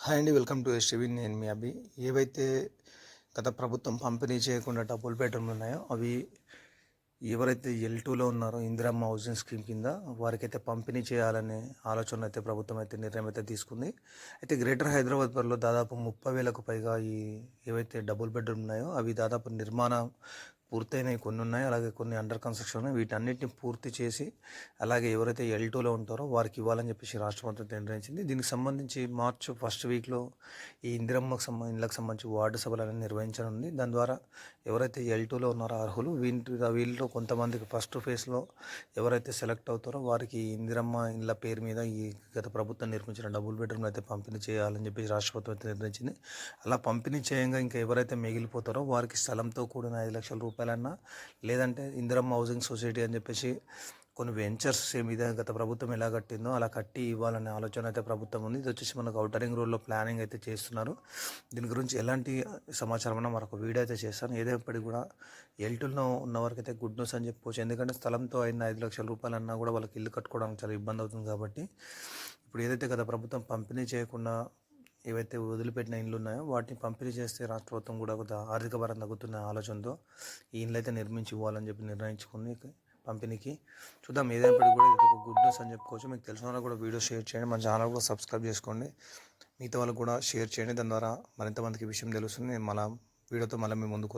Hi అండి welcome to STV నేను మీ అభి. ఏవైతే గత ప్రభుత్వం పంపిణీ చేయకుండా డబుల్ బెడ్రూమ్లు ఉన్నాయో అవి ఎవరైతే ఎల్ టూలో ఉన్నారో ఇందిరమ్మ హౌసింగ్ స్కీమ్ కింద వారికైతే పంపిణీ చేయాలనే ఆలోచన అయితే ప్రభుత్వం అయితే నిర్ణయం అయితే తీసుకుంది. అయితే గ్రేటర్ హైదరాబాద్ పరిలో దాదాపు ముప్పై వేలకు పైగా ఈ ఏవైతే డబుల్ బెడ్రూమ్ ఉన్నాయో అవి దాదాపు నిర్మాణ పూర్తయినవి కొన్ని ఉన్నాయి అలాగే కొన్ని అండర్ కన్స్ట్రక్షన్ ఉన్నాయి. వీటన్నిటిని పూర్తి చేసి అలాగే ఎవరైతే ఎల్ టూలో ఉంటారో వారికి ఇవ్వాలని చెప్పేసి రాష్ట్ర ప్రభుత్వం నిర్ణయించింది. దీనికి సంబంధించి మార్చ్ ఫస్ట్ వీక్లో ఈ ఇందిరమ్మకు సంబంధించి ఇళ్ళకి సంబంధించి వార్డు సభలు అనేది నిర్వహించనుంది. దాని ద్వారా ఎవరైతే ఎల్ టూలో ఉన్నారో అర్హులు వీటి వీళ్ళలో కొంతమందికి ఫస్ట్ ఫేజ్లో ఎవరైతే సెలెక్ట్ అవుతారో వారికి ఇందిరమ్మ ఇళ్ళ పేరు మీద ఈ గత ప్రభుత్వం నిర్మించిన డబుల్ బెడ్రూమ్లు అయితే పంపిణీ చేయాలని చెప్పేసి రాష్ట్ర ప్రభుత్వం నిర్ణయించింది. అలా పంపిణీ చేయంగా ఇంకా ఎవరైతే మిగిలిపోతారో వారికి స్థలంతో కూడిన ఐదు లక్షల రూపాయలు రూపాయలన్నా లేదంటే ఇందిరమ్మ హౌసింగ్ సొసైటీ అని చెప్పేసి కొన్ని వెంచర్స్ మీద గత ప్రభుత్వం ఎలా కట్టిందో అలా కట్టి ఇవ్వాలనే ఆలోచన అయితే ప్రభుత్వం ఉంది. ఇది వచ్చేసి మనకు అవుటరింగ్ రోడ్లో ప్లానింగ్ అయితే చేస్తున్నారు. దీని గురించి ఎలాంటి సమాచారం మరొక వీడియో అయితే చేస్తాను. ఏదైనప్పటికీ కూడా ఎల్టుల్లో ఉన్న వరకు అయితే గుడ్ న్యూస్ అని చెప్పుకోవచ్చు ఎందుకంటే స్థలంతో అయిన ఐదు లక్షల రూపాయలు అన్నా కూడా వాళ్ళకి ఇల్లు కట్టుకోవడానికి చాలా ఇబ్బంది అవుతుంది కాబట్టి ఇప్పుడు ఏదైతే గత ప్రభుత్వం పంపిణీ చేయకుండా ఏవైతే వదిలిపెట్టిన ఇండ్లు ఉన్నాయో వాటిని పంపిణీ చేస్తే రాష్ట్ర ప్రభుత్వం కూడా కొంత ఆర్థిక భారం తగ్గుతున్న ఆలోచనతో ఈ ఇండ్లు అయితే నిర్మించి ఇవ్వాలని చెప్పి నిర్ణయించుకుంది పంపిణీకి చూద్దాం. ఏదైనప్పటికీ కూడా ఇది ఒక గుడ్ న్యూస్ అని చెప్పుకోవచ్చు. మీకు తెలిసిన వాళ్ళు కూడా వీడియో షేర్ చేయండి. మన ఛానల్ కూడా సబ్స్క్రైబ్ చేసుకోండి. మిగతా వాళ్ళకి కూడా షేర్ చేయండి. దాని ద్వారా మరింత మందికి విషయం తెలుస్తుంది. నేను మళ్ళీ వీడియోతో మళ్ళీ మీ ముందుకు